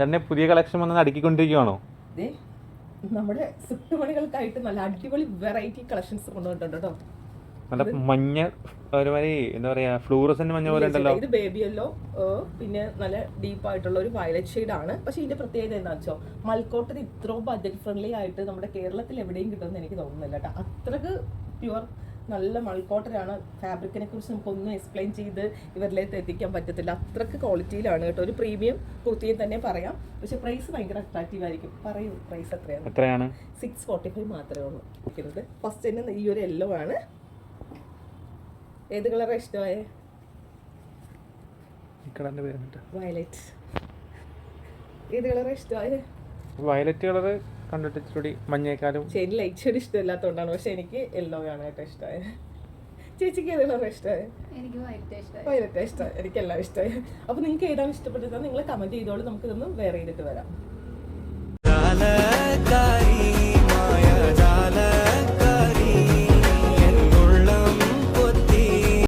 ചേട്ടനെ പുതിയ കളക്ഷൻ വന്ന് അടുക്കിക്കൊണ്ടിരിക്കുവാണോ ദേ നമ്മുടെ സുട്ടുമണികൾക്കായിട്ട് നല്ല അടിപൊളി വെറൈറ്റി കളക്ഷൻസ് കൊണ്ടുവന്നിട്ടുണ്ട് കേട്ടോ. നല്ല മഞ്ഞ ഒരുമാതിരി എന്താ പറയാ ഫ്ലൂറസന്റ് മഞ്ഞ പോലെ ഉണ്ടല്ലോ. ഇത് ബേബി യെല്ലോ പിന്നെ നല്ല ഡീപ്പ് ആയിട്ടുള്ള ഒരു വയലറ്റ് ഷെയ്ഡ് ആണ്. പക്ഷെ ഇതിന്റെ പ്രത്യേകത എന്താണെന്ന് വെച്ചോ മൽക്കോട്ടൻ ഇത്രയും ബഡ്ജറ്റ് ഫ്രണ്ട്ലി ആയിട്ട് നമ്മുടെ കേരളത്തിൽ എവിടെയും കിട്ടുമെന്ന് എനിക്ക് തോന്നുന്നില്ല കേട്ടോ. അത്രയ്ക്ക് പ്യുവർ നല്ല മൾക്കോട്ടനാണ് ഫാബ്രിക്കിനെ കുറിച്ച് നമുക്കൊന്നും എക്സ്പ്ലെയിൻ ചെയ്ത് ഇവരിലേക്ക് എത്തിക്കാൻ പറ്റത്തില്ല. അത്രയ്ക്ക് ക്വാളിറ്റിയിലാണ് കേട്ടോ. ഒരു പ്രീമിയം കുർത്തിയും തന്നെ പറയാം. പക്ഷെ പ്രൈസ് ഭയങ്കര അട്രാക്റ്റീവ് ആയിരിക്കും. പറയൂ പ്രൈസ് എത്രയാണ്? എത്രയാണ്? സിക്സ് ഫോർട്ടി ഫൈവ് മാത്രമേ ഉള്ളൂ. ഇരിക്കുന്നത്. ഫസ്റ്റ് തന്നെ ഈ ഒരു യെല്ലോ ആണ്. ഏത് കളറാണ് ഇഷ്ടമായ? വയലറ്റ് ഏത് കളറാണ് ഇഷ്ടമായ? വയലറ്റ് കളറ് കണ്ടിട്ട് ഇച്ചിരി മഞ്ഞേക്കാളും ശരി ലൈറ്റ് ഷെയ്ഡ് ഇഷ്ടമില്ലാത്തതുകൊണ്ടാണ്. പക്ഷെ എനിക്ക് യെല്ലോ ആണ് ഏറ്റവും ഇഷ്ടമായ ചേച്ചിക്ക് ഏത് കളറാണ് ഇഷ്ടമായ എനിക്ക് വൈറ്റ് ഇഷ്ടമായി എനിക്ക് എല്ലാം ഇഷ്ടമായി അപ്പൊ നിങ്ങൾക്ക് ഏതാണ് ഇഷ്ടപ്പെട്ടത്? നിങ്ങൾ കമന്റ് ചെയ്തോളൂ. നമുക്ക് നമുക്കിതൊന്ന് വേറെ ചെയ്തിട്ട് വരാം.